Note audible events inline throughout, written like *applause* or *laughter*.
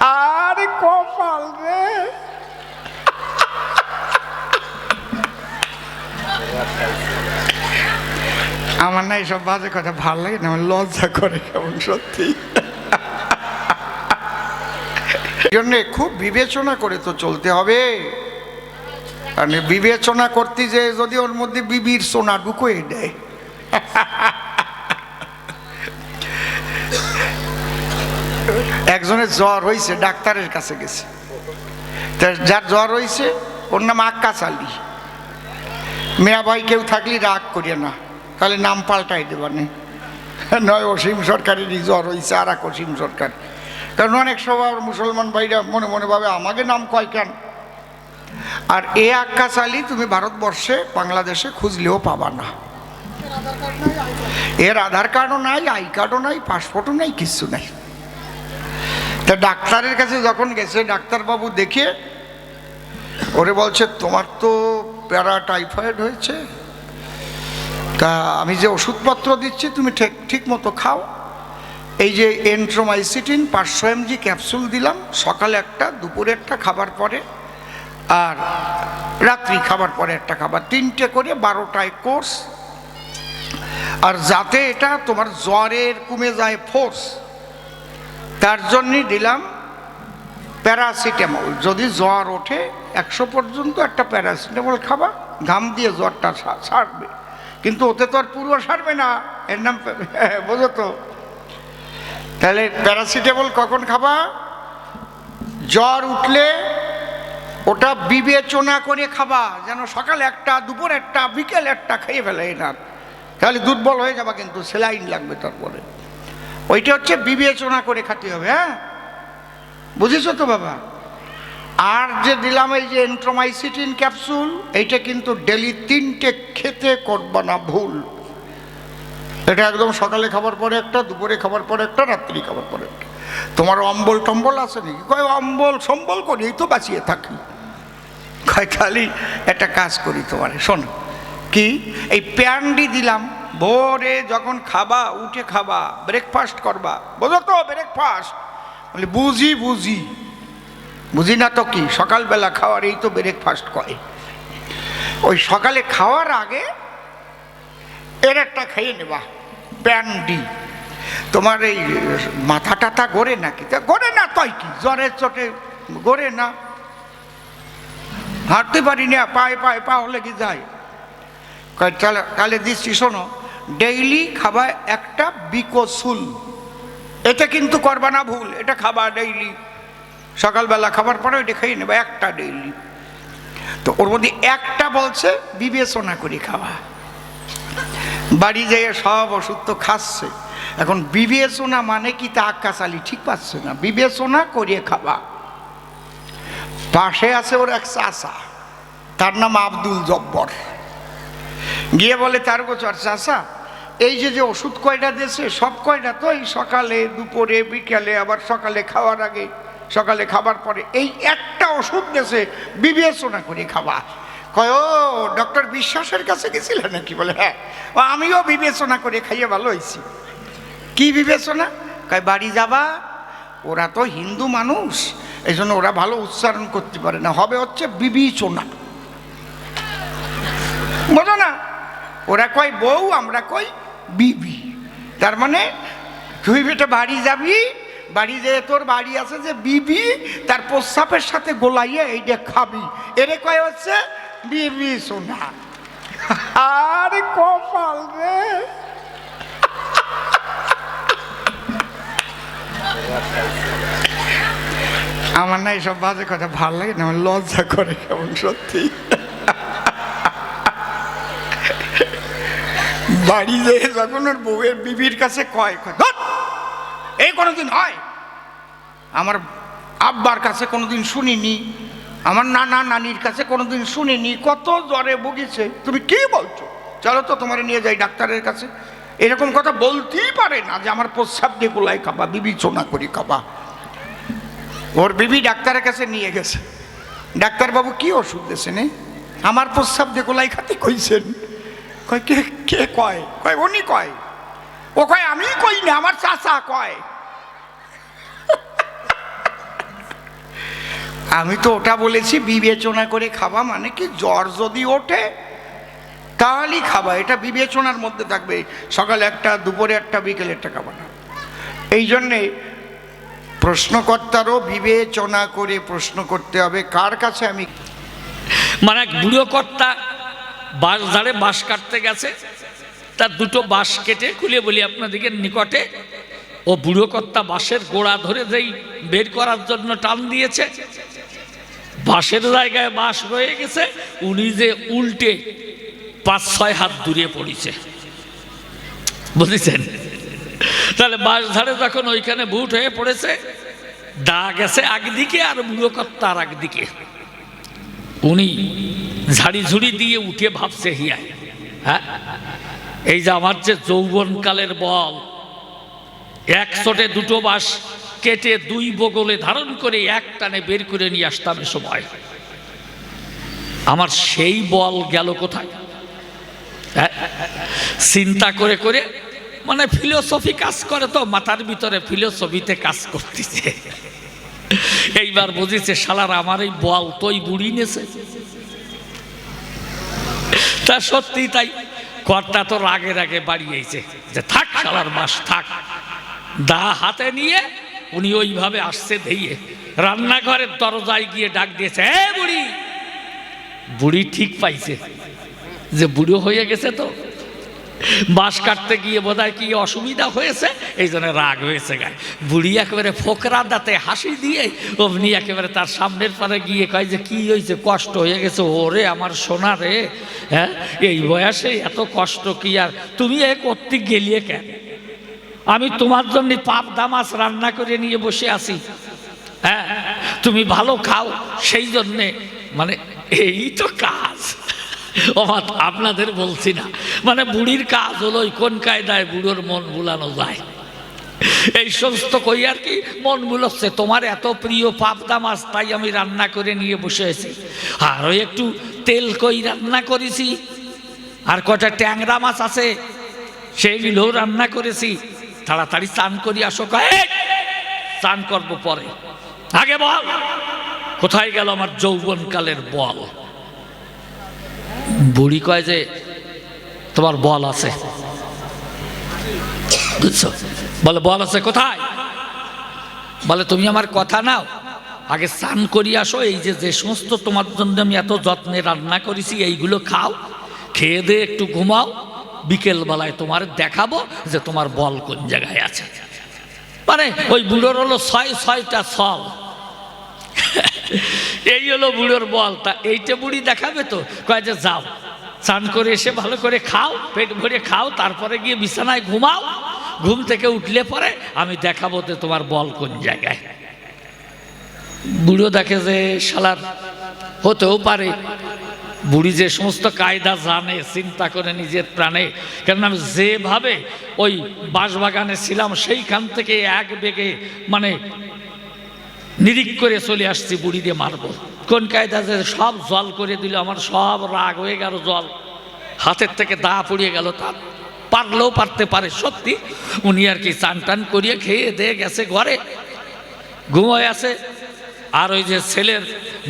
আরে কপাল রে। আমার না এইসব বাজে কথা ভালো লাগে না, আমার লজ্জা করে কেমন সত্যি। জন্য খুব বিবেচনা করে তো চলতে হবে। মানে বিবেচনা করতে যে যদি ওর মধ্যে বিবির সোনা ঢুকোয় দেয়। একজনের জ্বর হয়েছে ডাক্তারের কাছে গেছে। যার জ্বর হয়েছে ওর নাম আক্কা চালি মেয়া ভাই কেউ থাকলে রাগ করিয়ে না, তাহলে নাম পাল্টাই দেবানে নয়, অসীম সরকারেরই জ্বর হয়েছে আর এক অসীম সরকার। কারণ অনেক সময় মুসলমান ভাইরা মনে মনে ভাবে, আমাকে নাম কয় কেন? আর এ আক্কা চালি তুমি ভারতবর্ষে, বাংলাদেশে খুঁজলেও পাবা না। এর আধার কার্ডও নাই, আই কার্ডও নাই, পাসপোর্টও নাই, কিচ্ছু নাই। তা ডাক্তারের কাছে যখন গেছে, ডাক্তারবাবু দেখে ওরে বলছে, তোমার তো প্যারা টাইফয়েড হয়েছে। তা আমি যে ওষুধপত্র দিচ্ছি, তুমি ঠিক ঠিক মতো খাও। এই যে এন্ট্রোমাইসিটিন, পাঁচশো এমজি ক্যাপসুল দিলাম, সকালে একটা, দুপুরে একটা খাবার পরে, আর রাত্রি খাবার পরে একটা খাবার, তিনটে করে বারোটায় কোর্স। আর যাতে এটা তোমার জ্বরের কমে যায়, ফোর্স। তার জন্যই দিলাম প্যারাসিটামল। যদি জ্বর ওঠে, একশো পর্যন্ত একটা প্যারাসিটামল খাবা, ঘাম দিয়ে জ্বরটা সারবে। কিন্তু ওতে তো আর পুরো সারবে না। এর নাম *laughs* বোঝো তো? তাহলে প্যারাসিটামল কখন খাবা? জ্বর উঠলে ওটা বিবেচনা করে খাবা, যেন সকাল একটা, দুপুর একটা, বিকেল একটা, খেয়ে ফেলে এনার। তাহলে দুর্বল হয়ে যাবা কিন্তু সেলাইন লাগবে তারপরে। ওইটা হচ্ছে বিবেচনা করে খাতে হবে হ্যাঁ? বুঝেছ তো বাবা? আর যে দিলাম এই যে এন্ট্রোমাইসিটিন ক্যাপসুল, এইটা কিন্তু ডেলি তিনটে খেতে করবা না ভুল। এটা একদম সকালে খাবার পরে একটা, দুপুরে খাবার পরে একটা, রাত্রি খাবার পরে একটা। তোমার অম্বল টম্বল আছে নাকি? কয়, অম্বল সম্বল করি, এই তো বাঁচিয়ে থাকি। কয় খালি একটা কাজ করি তোমার, শোনো। কি? এই প্যান্ডি দিলাম ভোরে যখন খাবা, উঠে খাবা ব্রেকফাস্ট করবা। বোঝো তো ব্রেকফাস্ট বলি, বুঝি বুঝি। বুঝি না তো কি? সকালবেলা খাওয়ার এই তো ব্রেকফাস্ট করে। ওই সকালে খাওয়ার আগে এর একটা খেয়ে নেবা প্যান্ডি তোমার এই মাথা টাথা গড়ে নাকি? তা গড়ে না তাই কি? জ্বরের চোটে গড়ে না। হাঁটতে পারি না, পায়ে পায়ে, পা হলে কি যায়? তাহলে তাহলে দিচ্ছি, শোনো। ডেইলি খাবা একটা বিকসুল এটা কিন্তু করবা না ভুল, এটা খাবা ডেইলি। সকালবেলা খাবার পরে ওইটা খেয়ে নেবা একটা ডেইলি। তো ওর মধ্যে একটা বলছে, বিবেচনা করে খাওয়া। বাড়ি যেয়ে সব ওষুধ তো খাচ্ছে। এখন বিবেচনা মানে কি তা আক্কা চালি ঠিক পাচ্ছে না। বিবেচনা করিয়ে খাবা পাশে আছে ওর এক চাষা তার নাম আব্দুল জব্বর। গিয়ে বলে, তার বছর চাষা এই যে যে ওষুধ কয়টা দিয়েছে, সব কয়টা তো এই সকালে, দুপুরে, বিকালে, আবার সকালে খাওয়ার আগে, সকালে খাবার পরে, এই একটা ওষুধ দিয়েছে, বিবেচনা করে খাওয়া। কয়, ও, ডক্টর বিশ্বাসের কাছে গেছিলে নাকি? বলে হ্যাঁ। আমিও বিবেচনা করে খাইয়ে ভালো হয়েছি কি বিবেচনা? কয়, বাড়ি যাবা, ওরা তো হিন্দু মানুষ এই জন্য ওরা ভালো উচ্চারণ করতে পারে না, হবে হচ্ছে বিবেচনা। বোঝো না? ওরা কয়, বউ, আমরা কই বিবি। তার মানে তুই বেটা বাড়ি যাবি, বাড়ি যেয়ে তোর বাড়ি আছে যে বিবি, তার প্রস্রাবের সাথে গোলাইয়ে এইটা খাবি। এরে কয় হচ্ছে, বিবি সোনা। আর কপাল রে। আমার না এইসব বাজে কথা ভালো লাগে না, আমার লজ্জা করে কেমন সত্যি। বাড়ি যেয়ে যখন ওর বউয়ের বিবির কাছে কয় কয়, "ধুৎ, এই কোনোদিন হয়? আমার আব্বার কাছে কোনোদিন শুনিনি আমার নানা নানির কাছে কোনোদিন শুনিনি কত জ্বরে ভুগেছে তুমি কি বলছো? চলো তো তোমার নিয়ে যাই ডাক্তারের কাছে। এরকম কথা বলতেই পারে না যে আমার প্রস্রাব দিয়ে গোলাই খাবা বিবেচনা করি খাবা ওর বিবি ডাক্তারের কাছে নিয়ে গেছে। ডাক্তারবাবু কি ওষুধ দিয়েছেন? আমার প্রস্রাব দিয়ে গোলাই খাতে কইছেন। কয়, কে কে কয়? কয়, উনি কয়। ও কয়, আমি কই না, আমার চাচা কয়। আমি তো ওটা বলেছি, বিবেচনা করে খাবা মানে কি জ্বর যদি ওঠে, তাহলেই খাবা। এটা বিবেচনার মধ্যে থাকবে। সকালে একটা, দুপুরে একটা, বিকেলে একটা খাবা না। এই জন্যে প্রশ্নকর্তারও বিবেচনা করে প্রশ্ন করতে হবে, কার কাছে আমি মানে বুড়ো কর্তা বাঁশ ধারে বাঁশ কাটতে গেছে। তার দুটো বাঁশ কেটে খুলে বলি আপনাদেরকে, নিকটে ও বুড়ো কর্তা বাঁশের গোড়া ধরে যেই বের করার জন্য টান দিয়েছে। বাঁশের জায়গায় বাঁশ রয়ে গেছে, উনি যে উল্টে পাঁচ, ছয় হাত দূরে পড়েছে। বুঝেছেন? তাহলে বাঁশ ধারে যখন ওইখানে বুট হয়ে পড়েছে, দা গেছে একদিকে আর বুড়ো কর্তা আর একদিকে উনি ঝাড়ি ঝুড়ি দিয়ে উঠে ভাবছে হিয়ায় হ্যাঁ এই যে আমার যে যৌবনকালের বল এক একশোটে দুটো বাস কেটে দুই বগলে ধারণ করে এক টানে বের করে নিয়ে আসতাম এ সময়। আমার সেই বল গেল কোথায়? হ্যাঁ? চিন্তা করে করে মানে ফিলোসফি কাজ করে তো, মাথার ভিতরে ফিলোসফিতে কাজ করতেছে। এইবার বুঝেছে, শালার আমার এই বল তোই বুড়ি নেছে। তা সত্যি তাই। কর্তা তো রাগে রাগে বাড়িয়েছে যে থাক সালার মাস, থাক। দা হাতে নিয়ে উনি ওইভাবে আসছে ধেয়ে রান্নাঘরের দরজায় গিয়ে ডাক দিয়েছে হ্যাঁ বুড়ি। বুড়ি ঠিক পাইছে যে বুড়ো হয়ে গেছে তো। বাঁশ কাটতে গিয়ে বোধহয় কি অসুবিধা হয়েছে? এই জন্য রাগ হয়েছে গায়ে। বুড়ি একেবারে ফোকরা দাঁতে হাসি দিয়ে অমনি একেবারে তার সামনের পারে গিয়ে কয় যে, কি হয়েছে? কষ্ট হয়ে গেছে? ওরে আমার সোনা রে হ্যাঁ? এই বয়সে এত কষ্ট কি আর? তুমি এ করতে গেলিয়ে কেন? আমি তোমার জন্য পাপ দামাস রান্না করে নিয়ে বসে আছি হ্যাঁ? তুমি ভালো খাও, সেই জন্যে মানে এই তো কাজ। অমাত আপনাদের বলছি না। মানে বুড়ির কাজ হলো কোন কায়দায় বুড়োর মন বুলানো যায়। এই সমস্ত কই আর কি মন বুলোচ্ছে তোমার এত প্রিয় পাবদা মাছ তাই আমি রান্না করে নিয়ে বসে আছি। আরও একটু তেল কই রান্না করেছি। আর কটা ট্যাংরা মাছ আছে, সেইগুলোও রান্না করেছি। তাড়াতাড়ি চান করি, আসো চান করব পরে। আগে বল, কোথায় গেল আমার যৌবনকালের বল? বুড়ি কয় যে, তোমার বল আছে। বুঝছ? বলে, বল আছে কোথায়? বলে, তুমি আমার কথা নাও। আগে স্নান করি আসো, এই যে যে সমস্ত তোমার জন্য আমি এত যত্নে রান্না করেছি, এইগুলো খাও, খেয়ে দিয়ে একটু ঘুমাও বিকেল বেলায় তোমার দেখাবো যে তোমার বল কোন জায়গায় আছে। মানে ওই বুড়োর হলো ছয়, ছয়টা ছল। এই হলো বুড়োর বল, তা এইটা বুড়ি দেখাবে তো? কয় যে, যাও, স্নান করে এসে ভালো করে খাও, পেট ভরে খাও, তারপরে গিয়ে বিছানায় ঘুমাও। ঘুম থেকে উঠলে পরে আমি দেখাবো যে তোমার বল কোন জায়গায়। বুড়ো দেখে যে, শালার, হতেও পারে। বুড়ি যে সমস্ত কায়দা জানে, চিন্তা করে নিজের প্রাণে কেন আমি যেভাবে ওই বাঁশবাগানে ছিলাম, সেইখান থেকে এক বেগে মানে নিরিখ করে চলে আসছি, বুড়ি দিয়ে মারবো। কোন কায়দা যে সব জল করে দিল, আমার সব রাগ হয়ে গেল জল। হাতের থেকে দা পড়িয়ে গেল তার। পারলেও পারতে পারে, সত্যি। উনি আর কি চান টান করিয়ে খেয়ে দিয়ে গেছে ঘরে। ঘুমোয় আছে। আর ওই যে ছেলের,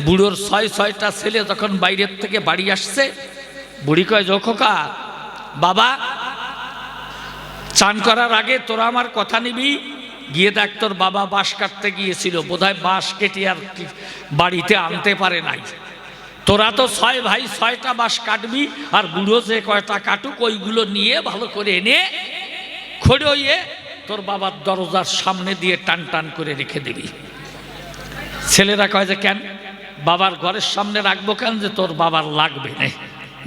বুড়োর ছয়, ছয়টা ছেলে যখন বাইরের থেকে বাড়ি আসছে, বুড়ি কয় জোখোকা বাবা, চান করার আগে তোরা আমার কথা নিবি গিয়ে দেখ তোর বাবা বাঁশ কাটতে গিয়েছিল, বোধহয় বাঁশ কেটে আর বাড়িতে আনতে পারে নাই। তোরা তো ছয় ভাই, ছয়টা বাঁশ কাটবি আর বুড়ো যে কয়টা কাটুক, ওইগুলো নিয়ে ভালো করে এনে খড়িয়ে তোর বাবার দরজার সামনে দিয়ে টান টান করে রেখে দিবি। ছেলেরা কয় যে, কেন? বাবার ঘরের সামনে রাখব কেন যে তোর বাবার লাগবে না?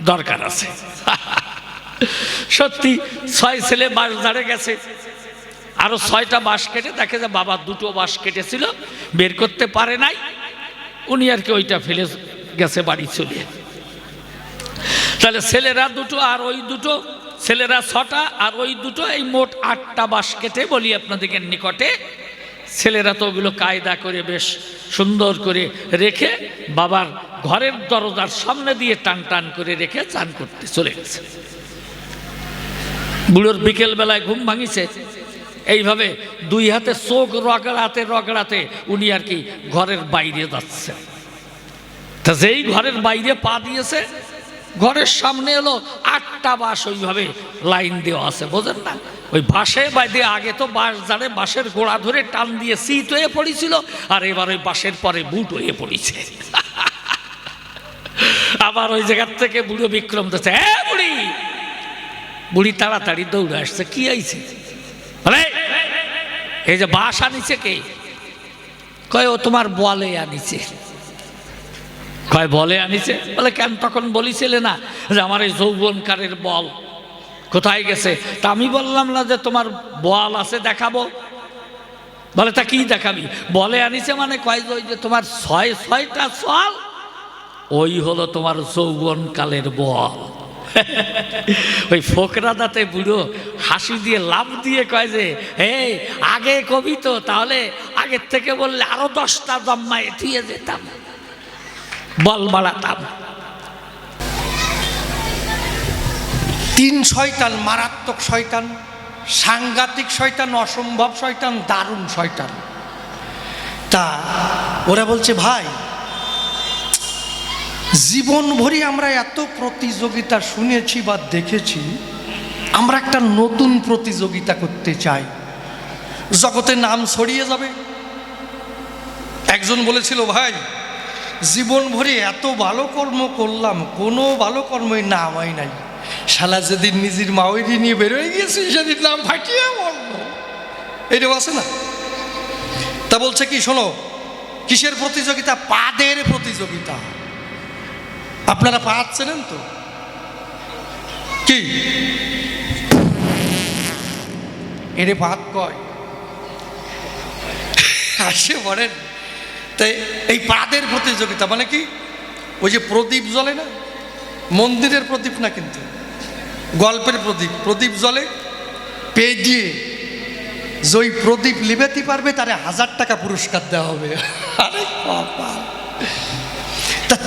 দরকার আছে। *laughs* সত্যি, ছয় ছেলে বাঁশ দাঁড়ে গেছে। আরও ছয়টা বাঁশ কেটে, দেখে যে বাবা দুটো বাঁশ কেটেছিল, বের করতে পারে নাই। উনি আর কি ওইটা ফেলে গেছে বাড়ি চলে। তাহলে ছেলেরা দুটো আর ওই দুটো, ছেলেরা ছটা আর ওই দুটো, এই মোট আটটা বাঁশ কেটে বলি আপনাদেরকে নিকটে। ছেলেরা তো ওগুলো কায়দা করে বেশ সুন্দর করে রেখে বাবার ঘরের দরজার সামনে দিয়ে টান টান করে রেখে চান করতে চলে গেছে। বুড়োর বিকেল বেলায় ঘুম ভাঙিছে। এইভাবে দুই হাতে চোখ রগড়াতে রগড়াতে উনি আর কি ঘরের বাইরে যাচ্ছে। তা যেই ঘরের বাইরে পা দিয়েছে, ঘরের সামনে এলো আটটা বাস ওইভাবে লাইন দেওয়া আছে, বোঝেন না? ওই বাসে বাইরে আগে তো বাঁশ জানে বাঁশের গোড়া ধরে টান দিয়ে সিট হয়ে পড়েছিল, আর এবার ওই বাঁশের পরে বুট হয়ে পড়েছে। *laughs* আবার ওই জায়গার থেকে বুড়ো বিক্রম দিচ্ছে হ্যাঁ বুড়ি বুড়ি তাড়াতাড়ি দৌড়ে আসছে, কি আইছে? এই যে বাস আনিছে কে? কয়, ও তোমার বলে আনিছে। কয়, বলে আনিছে? বলে, কেন তখন বলিছিলে না যে আমার এই যৌবনকারের বল কোথায় গেছে? তা আমি বললাম না যে তোমার বল আছে, দেখাবো। বলে, তা কি দেখাবি? বলে আনিছে মানে কয় যে ওই যে তোমার ছয়, ছয়টা চল ওই হলো তোমার যৌবনকালের বল। *laughs* ওই ফোকরা দাঁতে বুড়ো হাসি দিয়ে লাভ দিয়ে কয় যে হে আগে কবি তো, তাহলে আগের থেকে বললে আরও দশটা জম্মায় দিয়ে যেতাম। বল বাড়াতাম। তিন শয়তান মারাত্মক শয়তান, সাংঘাতিক শয়তান, অসম্ভব শয়তান, দারুণ শয়তান। তা ওরা বলছে, ভাই জীবন ভরি আমরা এত প্রতিযোগিতা শুনেছি বা দেখেছি, আমরা একটা নতুন প্রতিযোগিতা করতে চাই। জগতে নাম ছড়িয়ে যাবে। একজন বলেছিল, ভাই জীবন ভরে এত ভালো কর্ম করলাম, কোনো ভালো কর্মই নাম হয় নাই। শালা যেদিন নিজের মাওয়েরি নিয়ে বেরোয় গিয়েছি, সেদিন নাম ফাটিয়ে বলল। এটাও আছে না? তা বলছে কি, শোনো, কিসের প্রতিযোগিতা? পাদের প্রতিযোগিতা। আপনারা পা চেনেন তো? কি? এরে ভাত কয়? আসে বলেন, তাই এই পাদের প্রতিযোগিতা মানে কি? ওই যে প্রদীপ জ্বলে না? মন্দিরের প্রদীপ না কিন্তু? গল্পের প্রদীপ। প্রদীপ জ্বলে পে দিয়ে যে ওই প্রদীপ লিবেতে পারবে, তারে হাজার টাকা পুরস্কার দেওয়া হবে। আরে বাবা।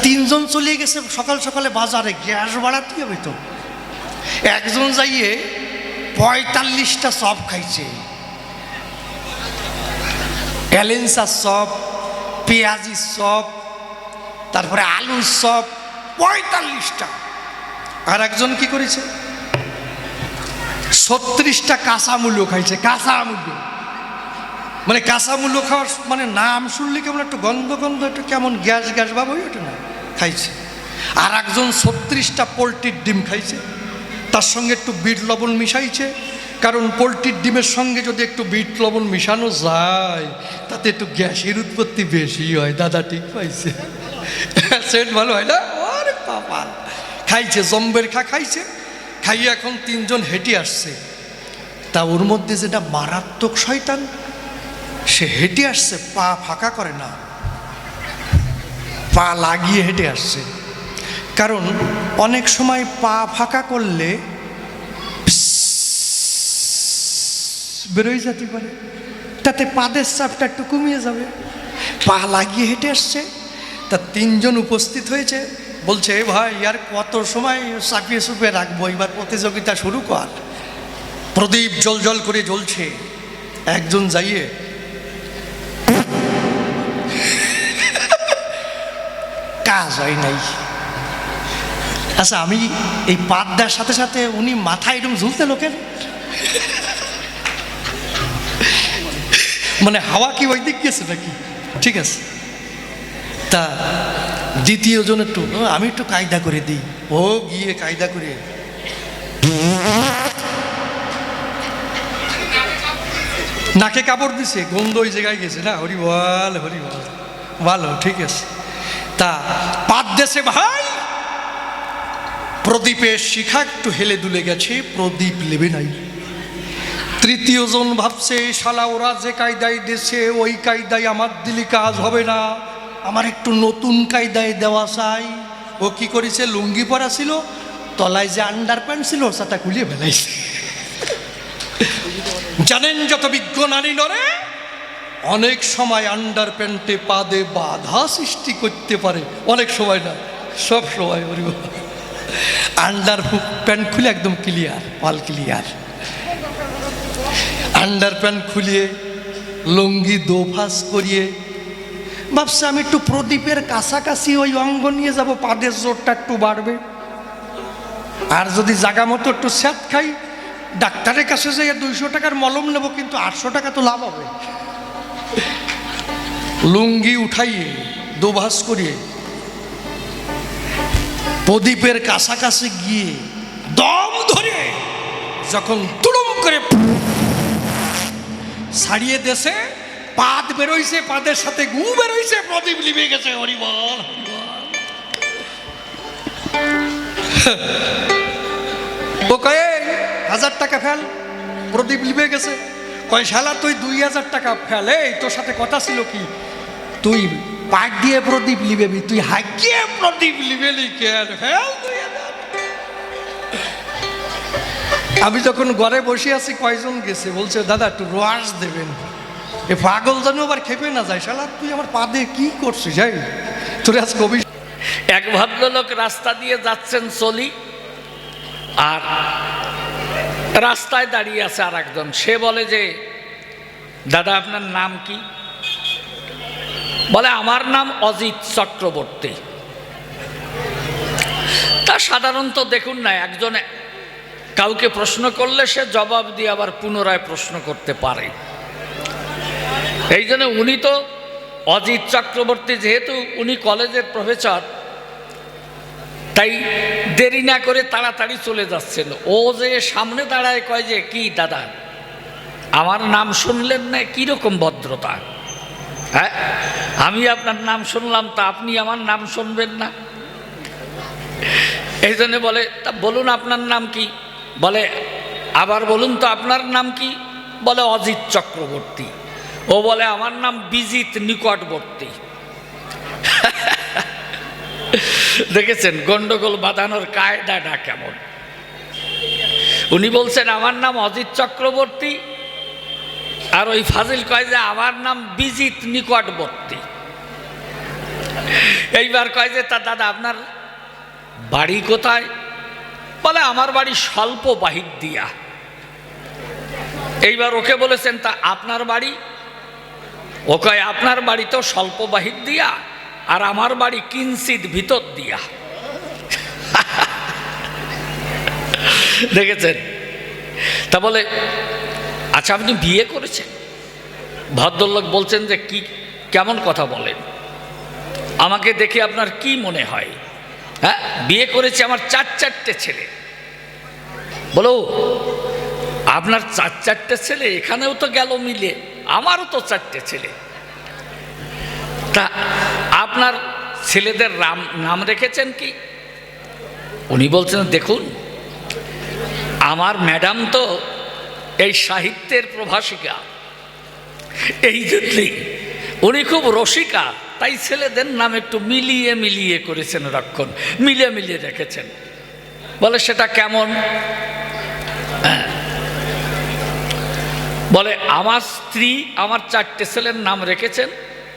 তিনজন চলে গেছে সকাল সকালে বাজারে, গ্যাস বাড়াতে হবে তো। একজন যাইয়ে পঁয়তাল্লিশটা চপ খাইছে। অ্যালেন্সার চপ পেঁয়াজি চপ তারপরে আলুর চপ পঁয়তাল্লিশটা। আর একজন কি করেছে? ছত্রিশটা কাঁচা মূল্য খাইছে, কাঁচা মূল্য। মানে কাঁচা মূল্য খাওয়ার মানে নাম শুনলে কেমন একটু গন্ধ গন্ধ, একটু কেমন গ্যাস গ্যাস ভাব, ওই ওঠে না। খাইছে। আর একজন ছত্রিশটা পোলট্রির ডিম খাইছে। তার সঙ্গে একটু বিট লবণ মিশাইছে। কারণ পোলট্রির ডিমের সঙ্গে যদি একটু বিট লবণ মিশানো যায়, তাতে একটু গ্যাসের উৎপত্তি বেশি হয়। দাদা ঠিক পাইছে। সেট ভালো হয় না? আরে বাবা। খাইছে, জম্বের খা খাইছে। খাইয়ে এখন তিনজন হেঁটে আসছে। তা ওর মধ্যে যেটা মারাত্মক শয়তান, সে হেঁটে আসছে, পা ফাঁকা করে না। পা লাগিয়ে হেঁটে আসছে। কারণ অনেক সময় পা ফাঁকা করলে বেরোয় যেতে পারে। তাতে পাদের চাপটা একটু কমিয়ে যাবে। পা লাগিয়ে হেঁটে আসছে, তা তিনজন উপস্থিত হয়েছে। বলছে, "এ ভাই, আর কত সময় চাপিয়ে চুপিয়ে রাখব? এবার প্রতিযোগিতা শুরু কর। প্রদীপ জল জল করে জ্বলছে। একজন যাইয়ে কাজ হয় নাই। আচ্ছা আমি এই পাত দেওয়ার সাথে সাথে উনি মাথায় এরকম ঝুলতে লোকের। মানে হাওয়া কি ওই দিক গেছে নাকি? ঠিক আছে। তা দ্বিতীয় জন একটু "ও, আমি একটু কায়দা করে দিই। ও গিয়ে কায়দা করে। নাকে কাপড় দিছে গন্ধ ওই জায়গায় গেছে না? হরি বল হরি বল ভালো ঠিক আছে। তা পাত দেশে ভাই। প্রদীপের শিখা একটু হেলে দুলে গেছে, প্রদীপ লেবে নাই। তৃতীয় জন ভাবছে, শালা, ওরা যে কায়দায় দেশে, ওই কায়দায় আমার দিলি কাজ হবে না। আমার একটু নতুন কায়দায় দেওয়া চাই। ও কি করেছে, লুঙ্গি পরা ছিল, তলায় যে আন্ডার প্যান্ট ছিল, সেটা খুলিয়ে ফেলাইছে। জানেন যত বিজ্ঞ নারী নরে অনেক সময় আন্ডার প্যান্টে পাদে বাধা সৃষ্টি করতে পারে। অনেক সময় না, সব সময় ওরি। আন্ডার প্যান্ট খুলে একদম clear all clear under pant খুলিয়ে, লুঙ্গি দোফাস করিয়ে, ভাবছে আমি একটু প্রদীপের কাছাকাছি ওই অঙ্গ নিয়ে যাব, পাদের জোরটা একটু বাড়বে। আর যদি জাগা মতো একটু স্যাট খাই, ডাক্তারের কাছে যাই দুইশো টাকার মলম নেব, কিন্তু আটশো টাকা তো লাভ হবে। লুঙ্গি উঠাইয়ে, দোভাস করিয়ে, প্রদীপের কাছাকাছি গিয়ে দম ধরে যখন তুড়ুম করে ছাড়িয়ে দেশে, পাদ বেরোইছে, পাদের সাথে গু বেরোইছে, প্রদীপ লিবে গেছে হরিবল ও কয়ে, হাজার টাকা ফেল, প্রদীপ লিবে গেছে। কয়, শালা, তুই দুই হাজার টাকা ফেলে তোর সাথে কথা ছিল কি? তুই পাট দিয়ে প্রদীপ লিবেবি তুই হাকিয়ে প্রদীপ লিবে লিখে আর ফেল আমি যখন ঘরে বসে আছি, কয়জন গেছে? বলছে, দাদা, একটু রোয়াস দেবেন। এ পাগল যেন আবার খেপে না যায়, শালা, তুই আমার পা দিয়ে কি করছিস যাই তোর আজ কবি এক ভদ্রলোক রাস্তা দিয়ে যাচ্ছেন চলি, আর রাস্তায় দাঁড়িয়ে আছে আর একজন সে বলে যে, দাদা, আপনার নাম কি? বলে, আমার নাম অজিত চক্রবর্তী। তা সাধারণত দেখুন না, একজন কাউকে প্রশ্ন করলে সে জবাব দিয়ে আবার পুনরায় প্রশ্ন করতে পারে। এই জন্য উনি তো অজিত চক্রবর্তী, যেহেতু উনি কলেজের প্রফেসর তাই দেরি না করে তাড়াতাড়ি চলে যাচ্ছেন ও যে সামনে দাঁড়ায় কয় যে, কি দাদা, আমার নাম শুনলেন না? কীরকম ভদ্রতা? হ্যাঁ আমি আপনার নাম শুনলাম, তা আপনি আমার নাম শুনবেন না? এই জন্য বলে, তা বলুন আপনার নাম কি? বলে, আবার বলুন তো আপনার নাম কি? বলে, অজিত চক্রবর্তী। ও বলে, আমার নাম বিজিত নিকটবর্তী। দেখেছেন গন্ডগোল বাঁধানোর কায়দাটা কেমন? উনি বলছেন, আমার নাম অজিত চক্রবর্তী। আর ওই ফাজিল কয় যে, আমার নাম বিজিত নিকটবর্তী। এইবার কয় যে, তা দাদা, আপনার বাড়ি কোথায়? বলে, আমার বাড়ি স্বল্প বাহির দিয়া এইবার ওকে বলেছেন, তা আপনার বাড়ি? ও কয়, আপনার বাড়ি তো স্বল্প বাহির দিয়া আর আমার বাড়ি কিঞ্চিত ভিতর দিয়া। দেখেছেন? তা বলে আচ্ছা আপনি বিয়ে করেছেন? ভদ্রলোক বলছেন যে, কি, কেমন কথা বলেন? আমাকে দেখে আপনার কি মনে হয়? হ্যাঁ বিয়ে করেছে আমার চার চারটে ছেলে। বলো, আপনার চার চারটে ছেলে, এখানেও তো গেল মিলে, আমারও তো চারটে ছেলে। তা আপনার ছেলেদের রাম নাম রেখেছেন কি? উনি বলছেন, দেখুন, আমার ম্যাডাম তো এই সাহিত্যের প্রভাষিকা। এই জন্যই উনি খুব রসিকা। তাই ছেলেদের নাম একটু মিলিয়ে মিলিয়ে করেছেন রক্ষণ, মিলিয়ে মিলিয়ে রেখেছেন। বলে, সেটা কেমন? হ্যাঁ। বলে, আমার স্ত্রী, আমার চারটে ছেলের নাম রেখেছেন।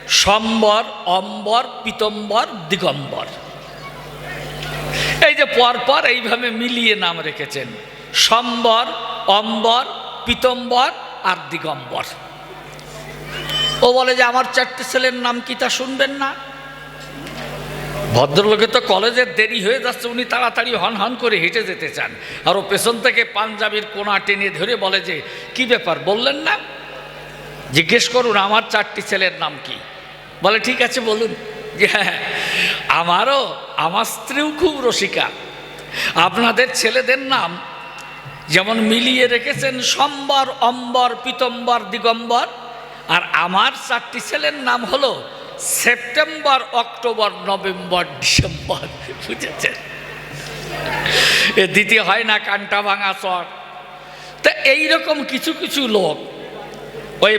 সম্বর, অম্বর, পিতম্বর, দিগম্বর। এই যে পরপর এইভাবে মিলিয়ে নাম রেখেছেন। সম্বর, অম্বর, পিতম্বর আর দিগম্বর। ও বলে যে, আমার চারটে ছেলের নাম কি তা শুনবেন না? ভদ্রলোকে তো কলেজের দেরি হয়ে যাচ্ছে, উনি তাড়াতাড়ি হন হন করে হেঁটে যেতে চান। আর ও পেছন থেকে পাঞ্জাবির কোনা টেনে ধরে বলে যে, কি ব্যাপার, বললেন না? জিজ্ঞেস করুন, আমার চারটি ছেলের নাম কি? বলে, ঠিক আছে, বলুন। যে হ্যাঁ আমারও, আমার স্ত্রীও খুব রসিকা। আপনাদের ছেলেদের নাম যেমন মিলিয়ে রেখেছেন সম্বর, অম্বর, পিতম্বর, দিগম্বর, আর আমার চারটি ছেলের নাম হলো সেপ্টেম্বর, অক্টোবর, নভেম্বর, ডিসেম্বর। বুঝেছেন? এ দিতে হয় না, কান্টা ভাঙা চর। তা এইরকম কিছু কিছু লোক ওই